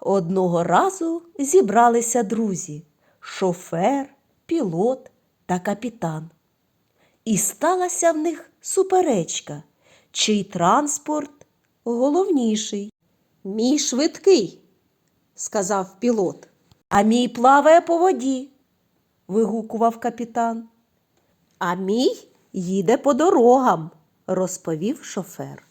Одного разу зібралися друзі шофер, пілот та капітан. І сталася в них суперечка, чий транспорт головніший. Мій швидкий, сказав пілот. А мій плаває по воді, вигукував капітан. А мій їде по дорогам, розповів шофер.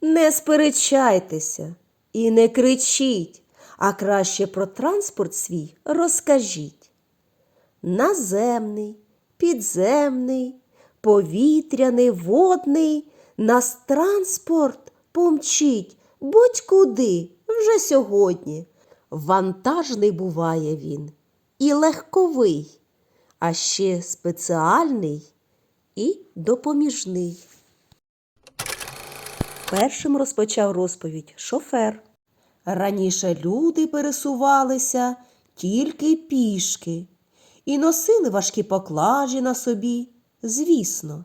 Не сперечайтеся і не кричіть, а краще про транспорт свій розкажіть. Наземний, підземний, повітряний, водний, нас транспорт помчить будь-куди вже сьогодні. Вантажний буває він і легковий, а ще спеціальний і допоміжний. Першим розпочав розповідь шофер. Раніше люди пересувалися тільки пішки і носили важкі поклажі на собі, звісно.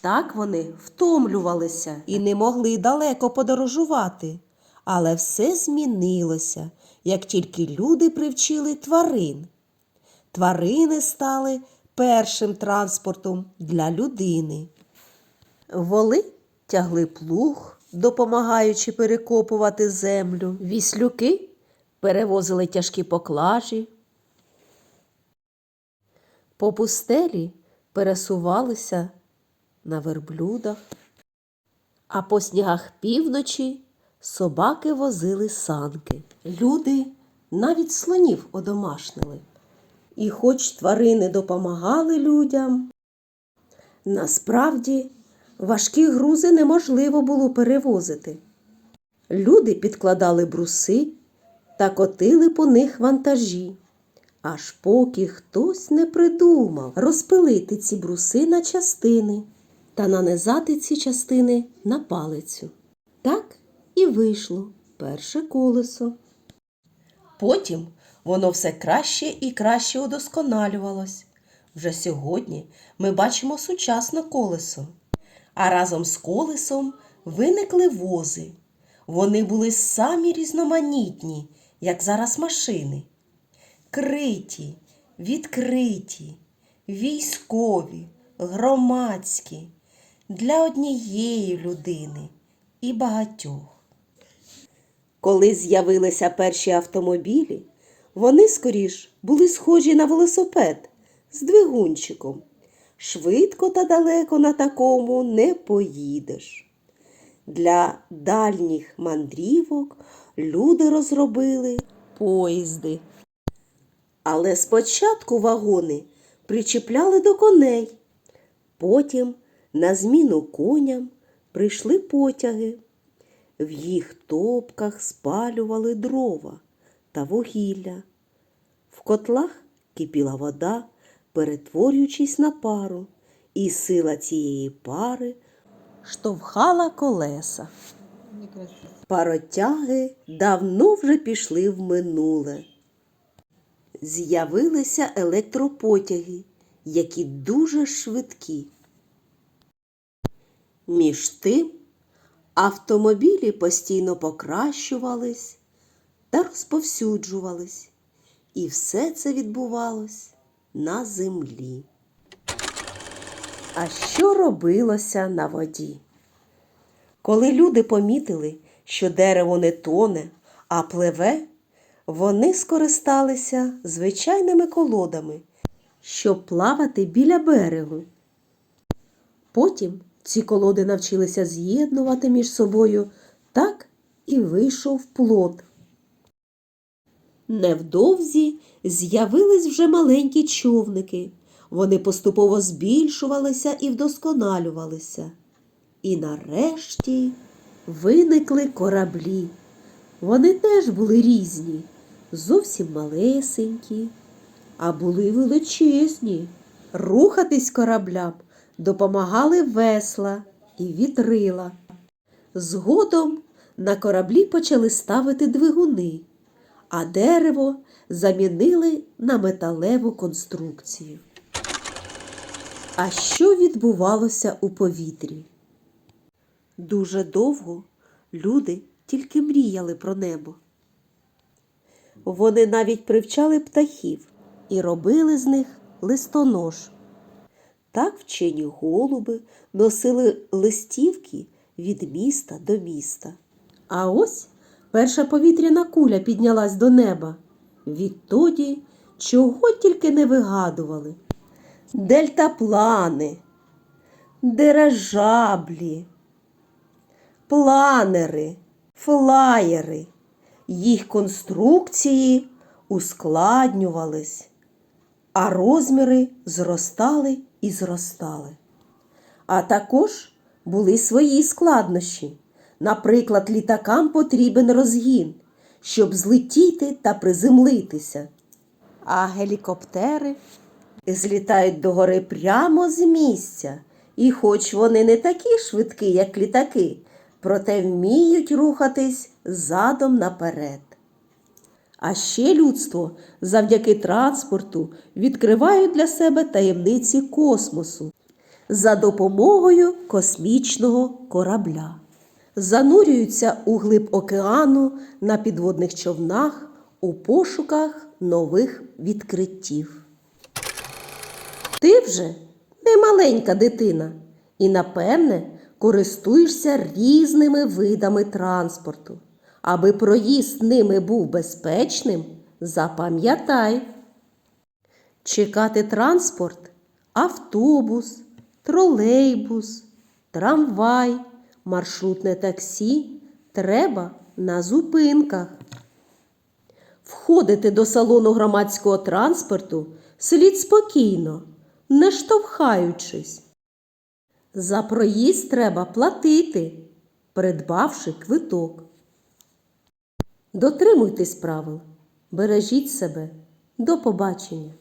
Так вони втомлювалися і не могли далеко подорожувати. Але все змінилося, як тільки люди привчили тварин. Тварини стали першим транспортом для людини. Воли тягли плуг, допомагаючи перекопувати землю. Віслюки перевозили тяжкі поклажі. По пустелі пересувалися на верблюдах, а по снігах півночі собаки возили санки. Люди навіть слонів одомашнили. І хоч тварини допомагали людям, насправді важкі грузи неможливо було перевозити. Люди підкладали бруси та котили по них вантажі, аж поки хтось не придумав розпилити ці бруси на частини та нанизати ці частини на палицю. Так і вийшло перше колесо. Потім воно все краще і краще удосконалювалось. Вже сьогодні ми бачимо сучасне колесо. А разом з колесом виникли вози. Вони були самі різноманітні, як зараз машини. Криті, відкриті, військові, громадські, для однієї людини і багатьох. Коли з'явилися перші автомобілі, вони скоріш були схожі на велосипед з двигунчиком. Швидко та далеко на такому не поїдеш. Для дальніх мандрівок люди розробили поїзди. Але спочатку вагони причіпляли до коней, потім на зміну коням прийшли потяги. В їх топках спалювали дрова та вугілля. В котлах кипіла вода, перетворюючись на пару, і сила цієї пари штовхала колеса. Паротяги давно вже пішли в минуле. З'явилися електропотяги, які дуже швидкі. Між тим автомобілі постійно покращувались та розповсюджувались, і все це відбувалось на землі. А що робилося на воді? Коли люди помітили, що дерево не тоне, а пливе, вони скористалися звичайними колодами, щоб плавати біля берегу. Потім ці колоди навчилися з'єднувати між собою так і вийшов плод. Невдовзі з'явились вже маленькі човники. Вони поступово збільшувалися і вдосконалювалися. І нарешті виникли кораблі. Вони теж були різні, зовсім малесенькі, а були величезні. Рухатись кораблям допомагали весла і вітрила. Згодом на кораблі почали ставити двигуни, а дерево замінили на металеву конструкцію. А що відбувалося у повітрі? Дуже довго люди тільки мріяли про небо. Вони навіть привчали птахів і робили з них листонож. Так вчені голуби носили листівки від міста до міста. А ось перша повітряна куля піднялась до неба. Відтоді чого тільки не вигадували. Дельтаплани, дирижаблі, планери, флаєри. Їх конструкції ускладнювались, а розміри зростали і зростали. А також були свої складнощі. Наприклад, літакам потрібен розгін, щоб злетіти та приземлитися. А гелікоптери злітають догори прямо з місця. І хоч вони не такі швидкі, як літаки, проте вміють рухатись задом наперед. А ще людство завдяки транспорту відкривають для себе таємниці космосу за допомогою космічного корабля. Занурюються у глиб океану на підводних човнах у пошуках нових відкриттів. Ти вже не маленька дитина і, напевне, користуєшся різними видами транспорту. Аби проїзд ними був безпечним, запам'ятай. Чекати транспорт автобус, тролейбус, трамвай, маршрутне таксі треба на зупинках. Входити до салону громадського транспорту слід спокійно, не штовхаючись. За проїзд треба платити, придбавши квиток. Дотримуйтесь правил, бережіть себе. До побачення!